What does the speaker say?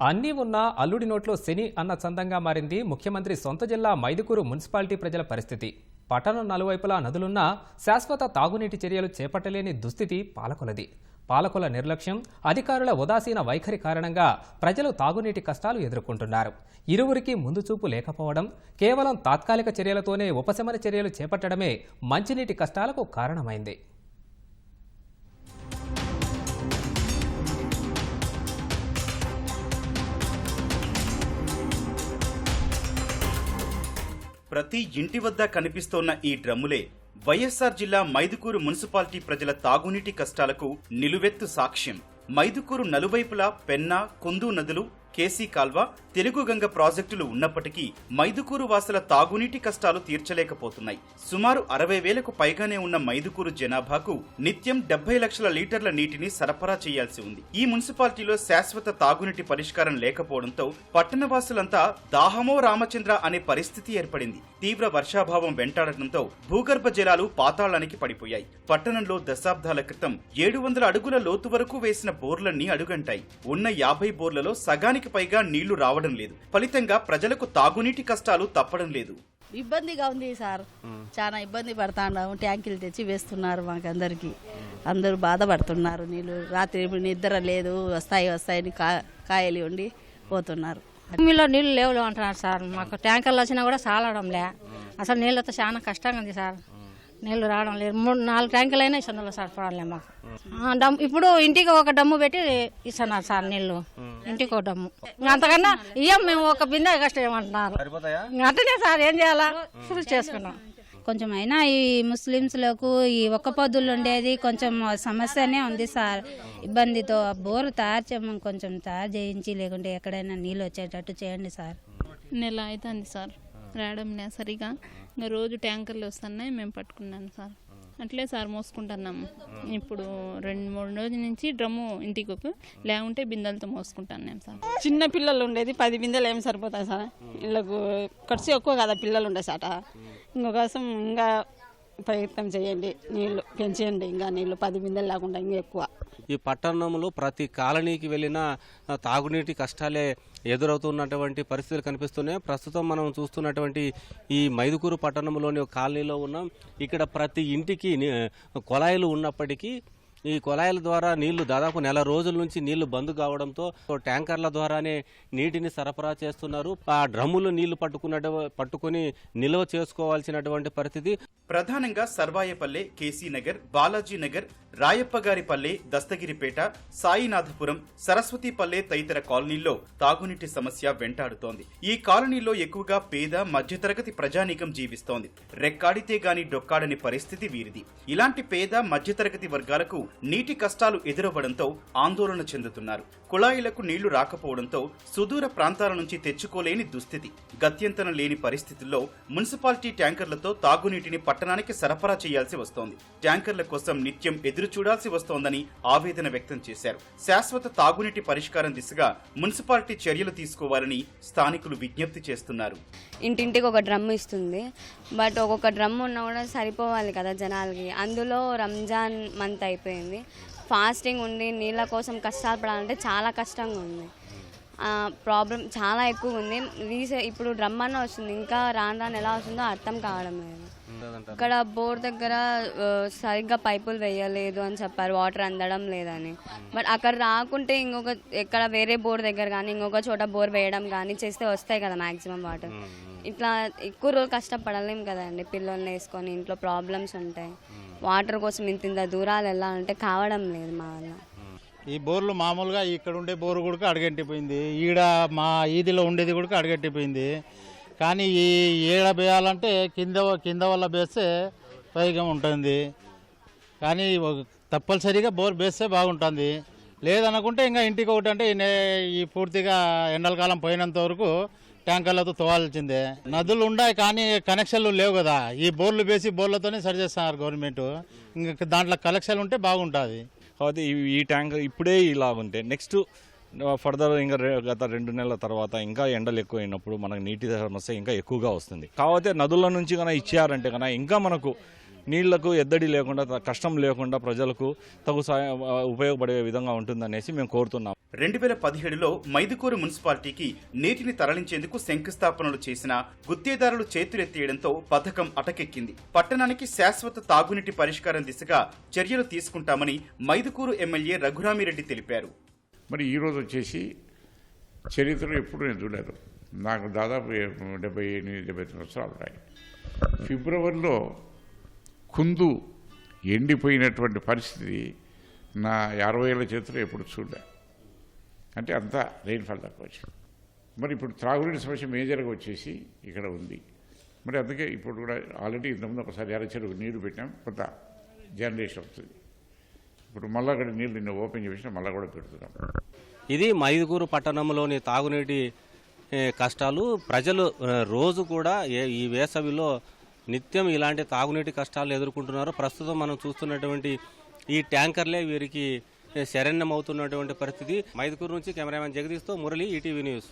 అన్నీ ఉన్నా అల్లుడి నోట్లో శని అన్న చందంగా మారింది ముఖ్యమంత్రి సొంత జిల్లా మైదుకూరు మున్సిపాలిటీ ప్రజల పరిస్థితి. పట్టణం నలువైపులా నదులున్నా శాశ్వత తాగునీటి చర్యలు చేపట్టలేని దుస్థితి పాలకులది. పాలకుల నిర్లక్ష్యం అధికారుల ఉదాసీన వైఖరి కారణంగా ప్రజలు తాగునీటి కష్టాలు ఎదుర్కొంటున్నారు. ఇరువురికి ముందు చూపు లేకపోవడం కేవలం తాత్కాలిక చర్యలతోనే ఉపశమన చర్యలు చేపట్టడమే మంచినీటి కష్టాలకు కారణమైంది. ప్రతి ఇంటి వద్ద కనిపిస్తోన్న ఈ డ్రమ్ములే వైఎస్ఆర్ జిల్లా మైదుకూరు మున్సిపాలిటీ ప్రజల తాగునీటి కష్టాలకు నిలువెత్తు సాక్ష్యం. మైదుకూరు నలువైపులా పెన్నా కుందు నదులు కేసీ కాల్వ తెలుగు గంగ ప్రాజెక్టులు ఉన్నప్పటికీ మైదుకూరు వాసుల తాగునీటి కష్టాలు తీర్చలేకపోతున్నాయి. సుమారు అరవై వేలకు పైగానే ఉన్న మైదుకూరు జనాభాకు నిత్యం డెబ్బై లక్షల లీటర్ల నీటిని సరఫరా చేయాల్సి ఉంది. ఈ మున్సిపాలిటీలో శాశ్వత తాగునీటి పరిష్కారం లేకపోవడంతో పట్టణవాసులంతా దాహమో రామచంద్ర అనే పరిస్థితి ఏర్పడింది. తీవ్ర వర్షాభావం వెంటాడటంతో భూగర్భ జలాలు పాతాళానికి పడిపోయాయి. పట్టణంలో దశాబ్దాల క్రితం ఏడు వందల అడుగుల లోతు వరకు వేసిన బోర్లన్నీ అడుగంటాయి. ఉన్న యాభై బోర్లలో సగానికి పైగా నీళ్ళు రావడం లేదు. ఫలితంగా ప్రజలకు తాగునీటి కష్టాలు తప్పడం లేదు. ఇబ్బందిగా ఉంది సార్. చాలా ఇబ్బంది పడుతున్నాము ట్యాంకులు తెచ్చి వేస్తున్నారు మాకందరికి. అందరూ బాధపడుతున్నారు. నీళ్ళు రాత్రి నిద్ర లేదు. వస్తాయి వస్తాయని కా కాయలు ఉండి పోతున్నారు. భూమిలో నీళ్ళు లేవులు అంటున్నారు సార్. మాకు ట్యాంకర్లు వచ్చినా కూడా సాలడం లే. అసలు నీళ్ళతో చాలా కష్టంగా ఉంది సార్. నీళ్ళు రావడం లేదు. మూడు నాలుగు ట్యాంకులు అయినా ఇస్తున్నారు సార్. పడాలి మాకు. డమ్ ఇప్పుడు ఇంటికి ఒక డమ్ము పెట్టి ఇస్తున్నారు సార్ నీళ్ళు. ఇంటికి ఒక డమ్ము ఇంకా అంతకన్నా ఇయ్యం మేము ఒక బిందె కష్టం ఏమంటున్నారు. అంటనే సార్ ఏం చేయాలా? చూసి చేసుకున్నాం. కొంచెం అయినా ఈ ముస్లిమ్స్లకు ఈ ఒక్క పొద్దులు ఉండేది కొంచెం సమస్యనే ఉంది సార్. ఇబ్బందితో ఆ బోరు తయారు చేయమని కొంచెం తయారు చేయించి లేకుంటే ఎక్కడైనా నీళ్ళు వచ్చేటట్టు చేయండి సార్. నెల అవుతుంది సార్. రావడం లే సరిగా. ఇంకా రోజు ట్యాంకర్లు వస్తున్నాయి మేము పట్టుకున్నాను సార్. అట్లే సార్ మోసుకుంటున్నాము. ఇప్పుడు రెండు మూడు రోజుల నుంచి డ్రమ్ము ఇంటికి లేకుంటే బిందెలతో మోసుకుంటున్నాం సార్. చిన్న పిల్లలు ఉండేది పది బిందెలు ఏం సరిపోతాయి సార్? వీళ్ళకు ఖర్చు ఎక్కువ కదా పిల్లలు ఉండే సాట. ఇంకోసం ఇంకా ప్రయత్నం చేయండి నీళ్ళు పెంచేయండి ఇంకా నీళ్ళు పది బిందెలు లేకుండా ఇంకా ఎక్కువ. ఈ పట్టణంలో ప్రతి కాలనీకి వెళ్ళిన తాగునీటి కష్టాలే ఎదురవుతున్నటువంటి పరిస్థితులు కనిపిస్తున్నాయి. ప్రస్తుతం మనం చూస్తున్నటువంటి ఈ మైదుకూరు పట్టణంలోని కాలనీలో ఉన్నాం. ఇక్కడ ప్రతి ఇంటికి కొలాయిలు ఉన్నప్పటికీ ఈ కొలాయిల ద్వారా నీళ్ళు దాదాపు నెల రోజుల నుంచి నీళ్ళు బంద్ కావడంతో ట్యాంకర్ల ద్వారానే నీటిని సరఫరా చేస్తున్నారు. ఆ డ్రమ్ములు నీళ్ళు పట్టుకున్న పట్టుకుని నిల్వ చేసుకోవాల్సినటువంటి పరిస్థితి. ప్రధానంగా సర్వాయపల్లె కేసీ నగర్ బాలాజీ నగర్ రాయప్పగారిపల్లె దస్తగిరిపేట సాయినాథపురం సరస్వతిపల్లె తదితర కాలనీల్లో తాగునీటి సమస్య వెంటాడుతోంది. ఈ కాలనీలో ఎక్కువగా పేద మధ్యతరగతి ప్రజానీకం జీవిస్తోంది. రెక్కాడితే గాని డొక్కాడని పరిస్థితి వీరిది. ఇలాంటి పేద మధ్యతరగతి వర్గాలకు నీటి కష్టాలు ఎదురవ్వడంతో ఆందోళన చెందుతున్నారు. కుళాయిలకు నీళ్ళు రాకపోవడంతో సుదూర ప్రాంతాల నుంచి తెచ్చుకోలేని దుస్థితి. గత్యంతరం లేని పరిస్థితుల్లో మున్సిపాలిటీ ట్యాంకర్లతో తాగునీటిని పట్టణానికి సరఫరా చేయాల్సి వస్తోంది. ట్యాంకర్ల కోసం నిత్యం ఎదురు చూడాల్సి వస్తోందని ఆవేదన వ్యక్తం చేశారు. శాశ్వత తాగునీటి పరిష్కారం దిశగా మున్సిపాలిటీ చర్యలు తీసుకోవాలని స్థానికులు విజ్ఞప్తి చేస్తున్నారు. ఇంటింటికి ఒక డ్రమ్ ఇస్తుంది. బట్ ఒక్కొక్క డ్రమ్ ఉన్నా కూడా సరిపోవాలి కదా జనాలకి. అందులో రంజాన్ మంత్ అయిపోయింది. ఫాస్టింగ్ ఉండి నీళ్ళ కోసం కష్టాలు పడాలంటే చాలా కష్టంగా ఉంది. ప్రాబ్లం చాలా ఎక్కువ ఉంది. రీసె ఇప్పుడు డ్రమ్ అన్న వస్తుంది. ఇంకా రాను రాను ఎలా వస్తుందో అర్థం కావడం లేదు. ఇక్కడ బోర్ దగ్గర సరిగ్గా పైపులు వేయలేదు అని చెప్పారు. వాటర్ అందడం లేదని. బట్ అక్కడ రాకుంటే ఇంకొక ఎక్కడ వేరే బోర్ దగ్గర కానీ ఇంకొక చోట బోర్ వేయడం కానీ చేస్తే వస్తాయి కదా మాక్సిమం వాటర్ ఇట్లా ఎక్కువ రోజులు కష్టపడలేం కదండి. పిల్లల్ని వేసుకొని ఇంట్లో ప్రాబ్లమ్స్ ఉంటాయి. వాటర్ కోసం ఇంత ఇంత దూరాలు వెళ్ళాలంటే కావడం లేదు మా వల్ల. ఈ బోర్లు మామూలుగా ఇక్కడ ఉండే బోరు కూడా అడగట్టిపోయింది ఈడ మా ఈదిలో ఉండేది కూడా అడగట్టిపోయింది కానీ ఈ ఈడ వేయాలంటే కింద కింద వల్ల వేస్తే పైగా ఉంటుంది. కానీ తప్పనిసరిగా బోర్ వేస్తే బాగుంటుంది. లేదనుకుంటే ఇంకా ఇంటికి ఒకటి అంటే ఈ ఈ పూర్తిగా ఎండలకాలం పోయినంత వరకు ట్యాంకర్లతో తోవాల్సిందే నదులు ఉన్నాయి కానీ కనెక్షన్లు లేవు కదా. ఈ బోర్లు వేసి బోర్లతోనే సరి చేస్తున్నారు గవర్నమెంట్. ఇంకా దాంట్లో కలెక్షన్ ఉంటే బాగుంటుంది. కాబట్టి ఈ- ఈ ట్యాంక్ ఇప్పుడే ఇలా ఉంటే నెక్స్ట్ ఫర్దర్ ఇంకా గత రెండు నెలల తర్వాత ఇంకా ఎండలు ఎక్కువ అయినప్పుడు మనకు నీటి సమస్య ఇంకా ఎక్కువగా వస్తుంది. కాకపోతే నదుల నుంచి కన్నా ఇచ్చారంటే కన్నా ఇంకా మనకు నీళ్ళకు ఎద్దడి లేకుండా కష్టం లేకుండా ప్రజలకు తగు ఉపయోగపడే విధంగా ఉంటుందనేసి మేము కోరుతున్నాం. రెండు వేల పదిహేడులో మైదుకూరు మున్సిపాలిటీకి నీటిని తరలించేందుకు శంకుస్థాపనలు చేసిన గుత్తేదారులు చేతులెత్తేయడంతో పథకం అటకెక్కింది. పట్టణానికి శాశ్వత తాగునీటి పరిష్కారం దిశగా చర్యలు తీసుకుంటామని మైదుకూరు ఎమ్మెల్యే రఘురామిరెడ్డి తెలిపారు. మరి ఈరోజు వచ్చేసి చరిత్రలో ఎప్పుడు నేను చూడలేదు. నాకు దాదాపు డెబ్బై ఎనిమిది డెబ్బై సంవత్సరాలు ఉన్నాయి. ఫిబ్రవరిలో కుందు ఎండిపోయినటువంటి పరిస్థితి నా అరవై ఏళ్ళ చేతిలో ఎప్పుడు చూడలే. అంటే అంతా రెయిన్ఫాల్ తక్కువ వచ్చింది. మరి ఇప్పుడు త్రాగునీటి సమస్య మేజర్గా వచ్చేసి ఇక్కడ ఉంది. మరి అందుకే ఇప్పుడు కూడా ఆల్రెడీ ఇంతకుముందు ఒకసారి ఎర్రచెరువు నీరు పెట్టాం కొంత జనరేషన్ వస్తుంది. ఇప్పుడు మళ్ళీ అక్కడ నీళ్ళు నిన్న ఓపెన్ చేసినా మళ్ళీ కూడా పెడుతున్నాం. ఇది మైదుగూరు పట్టణంలోని తాగునీటి కష్టాలు. ప్రజలు రోజు కూడా ఈ వేసవిలో నిత్యం ఇలాంటి తాగునీటి కష్టాలు ఎదుర్కొంటున్నారు ప్రస్తుతం మనం చూస్తున్నటువంటి ఈ ట్యాంకర్లే వీరికి శరణ్యం శరణ్యమవుతున్నటువంటి పరిస్థితి. మైదుకూరు నుంచి కెమెరామెన్ జగదీష్తో మురళి ఈటీవీ న్యూస్.